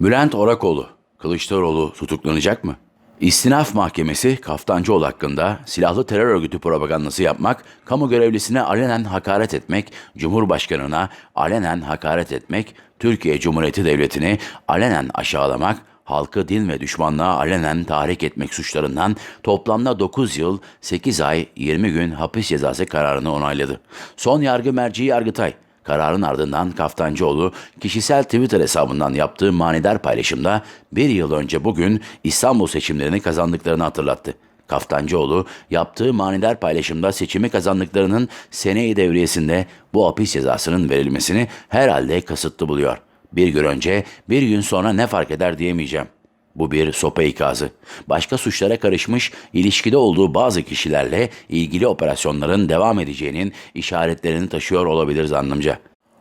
Bülent Orakoğlu, Kılıçdaroğlu tutuklanacak mı? İstinaf Mahkemesi Kaftancıoğlu hakkında silahlı terör örgütü propagandası yapmak, kamu görevlisine alenen hakaret etmek, Cumhurbaşkanına alenen hakaret etmek, Türkiye Cumhuriyeti Devleti'ni alenen aşağılamak, halkı din ve düşmanlığa alenen tahrik etmek suçlarından toplamda 9 yıl, 8 ay, 20 gün hapis cezası kararını onayladı. Son yargı merci Yargıtay, Kararın ardından Kaftancıoğlu kişisel Twitter hesabından yaptığı manidar paylaşımda bir yıl önce bugün İstanbul seçimlerini kazandıklarını hatırlattı. Kaftancıoğlu yaptığı manidar paylaşımda seçimi kazandıklarının seneyi devriyesinde bu hapis cezasının verilmesini herhalde kasıtlı buluyor. Bir gün önce, bir gün sonra ne fark eder diyemeyeceğim. Bu bir sopa ikazı. Başka suçlara karışmış, ilişkide olduğu bazı kişilerle ilgili operasyonların devam edeceğinin işaretlerini taşıyor olabilir zannımca.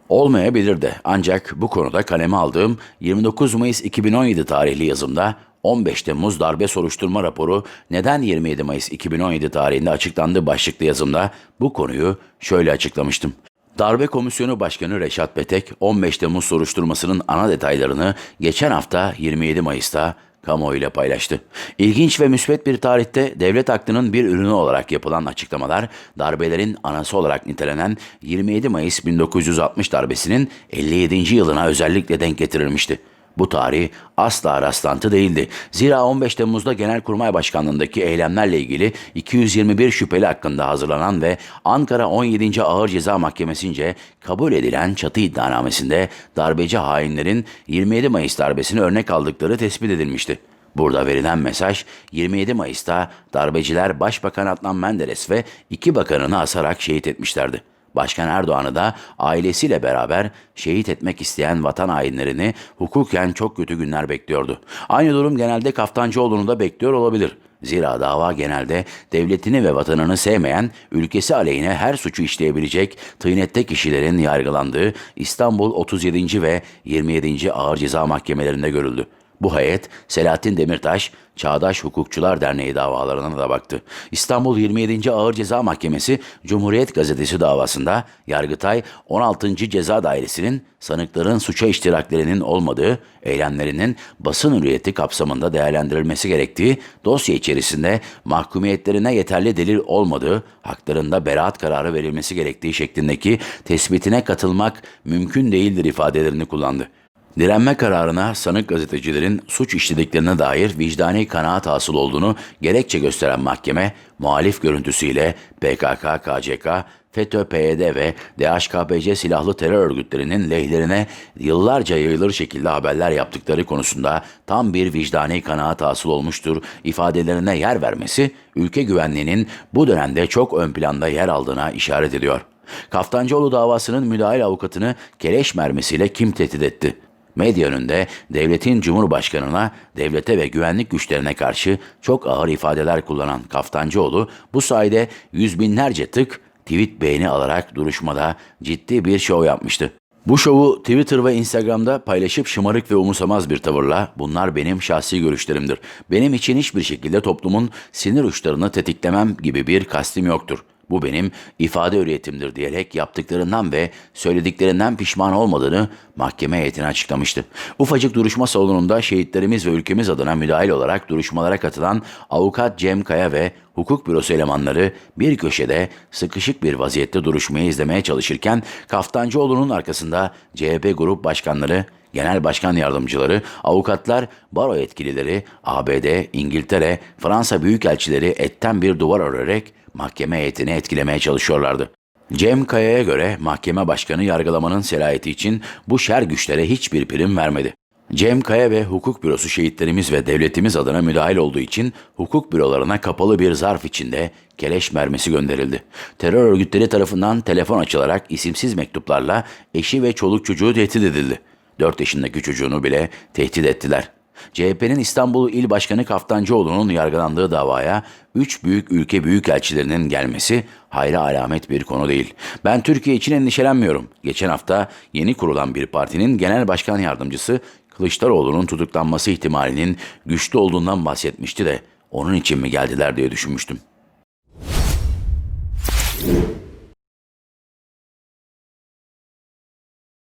Olmayabilir de ancak bu konuda kaleme aldığım 29 Mayıs 2017 tarihli yazımda 15 Temmuz darbe soruşturma raporu neden 27 Mayıs 2017 tarihinde açıklandı başlıklı yazımda bu konuyu şöyle açıklamıştım. Darbe Komisyonu Başkanı Reşat Petek 15 Temmuz soruşturmasının ana detaylarını geçen hafta 27 Mayıs'ta kamuoyuyla paylaştı. İlginç ve müsbet bir tarihte devlet aklının bir ürünü olarak yapılan açıklamalar, darbelerin anası olarak nitelenen 27 Mayıs 1960 darbesinin 57. yılına özellikle denk getirilmişti. Bu tarih asla rastlantı değildi. Zira 15 Temmuz'da Genelkurmay Başkanlığındaki eylemlerle ilgili 221 şüpheli hakkında hazırlanan ve Ankara 17. Ağır Ceza Mahkemesi'nce kabul edilen çatı iddianamesinde darbeci hainlerin 27 Mayıs darbesini örnek aldıkları tespit edilmişti. Burada verilen mesaj 27 Mayıs'ta darbeciler Başbakan Adnan Menderes ve iki bakanını asarak şehit etmişlerdi. Başkan Erdoğan'ı da ailesiyle beraber şehit etmek isteyen vatan hainlerini hukuken çok kötü günler bekliyordu. Aynı durum genelde Kaftancıoğlu'nu da bekliyor olabilir. Zira dava genelde devletini ve vatanını sevmeyen, ülkesi aleyhine her suçu işleyebilecek tıynette kişilerin yargılandığı İstanbul 37. ve 27. Ağır Ceza Mahkemelerinde görüldü. Bu heyet Selahattin Demirtaş, Çağdaş Hukukçular Derneği davalarına da baktı. İstanbul 27. Ağır Ceza Mahkemesi Cumhuriyet Gazetesi davasında Yargıtay 16. Ceza Dairesi'nin sanıkların suça iştiraklerinin olmadığı, eylemlerinin basın hürriyeti kapsamında değerlendirilmesi gerektiği, dosya içerisinde mahkumiyetlerine yeterli delil olmadığı, haklarında beraat kararı verilmesi gerektiği şeklindeki tespitine katılmak mümkün değildir ifadelerini kullandı. Direnme kararına sanık gazetecilerin suç işlediklerine dair vicdani kanaat hasıl olduğunu gerekçe gösteren mahkeme, muhalif görüntüsüyle PKK, KCK, FETÖ, PYD ve DHKPC silahlı terör örgütlerinin lehlerine yıllarca yayılır şekilde haberler yaptıkları konusunda tam bir vicdani kanaat hasıl olmuştur ifadelerine yer vermesi, ülke güvenliğinin bu dönemde çok ön planda yer aldığına işaret ediyor. Kaftancıoğlu davasının müdahil avukatını keleş mermisiyle kim tehdit etti? Medya önünde devletin cumhurbaşkanına, devlete ve güvenlik güçlerine karşı çok ağır ifadeler kullanan Kaftancıoğlu bu sayede yüz binlerce tık tweet beğeni alarak duruşmada ciddi bir şov yapmıştı. Bu şovu Twitter ve Instagram'da paylaşıp şımarık ve umursamaz bir tavırla bunlar benim şahsi görüşlerimdir. Benim için hiçbir şekilde toplumun sinir uçlarını tetiklemem gibi bir kastim yoktur. Bu benim ifade hürriyetimdir diyerek yaptıklarından ve söylediklerinden pişman olmadığını mahkeme heyetine açıklamıştı. Ufacık duruşma salonunda şehitlerimiz ve ülkemiz adına müdahil olarak duruşmalara katılan avukat Cem Kaya ve hukuk bürosu elemanları bir köşede sıkışık bir vaziyette duruşmayı izlemeye çalışırken Kaftancıoğlu'nun arkasında CHP grup başkanları genel başkan yardımcıları, avukatlar, baro yetkilileri, ABD, İngiltere, Fransa büyükelçileri etten bir duvar örarak mahkeme heyetini etkilemeye çalışıyorlardı. Cem Kaya'ya göre mahkeme başkanı yargılamanın selayeti için bu şer güçlere hiçbir prim vermedi. Cem Kaya ve hukuk bürosu şehitlerimiz ve devletimiz adına müdahil olduğu için hukuk bürolarına kapalı bir zarf içinde keleş mermisi gönderildi. Terör örgütleri tarafından telefon açılarak isimsiz mektuplarla eşi ve çoluk çocuğu tehdit edildi. 4 yaşındaki çocuğunu bile tehdit ettiler. CHP'nin İstanbul İl Başkanı Kaftancıoğlu'nun yargılandığı davaya üç büyük ülke büyükelçilerinin gelmesi hayra alamet bir konu değil. Ben Türkiye için endişelenmiyorum. Geçen hafta yeni kurulan bir partinin genel başkan yardımcısı Kılıçdaroğlu'nun tutuklanması ihtimalinin güçlü olduğundan bahsetmişti de onun için mi geldiler diye düşünmüştüm.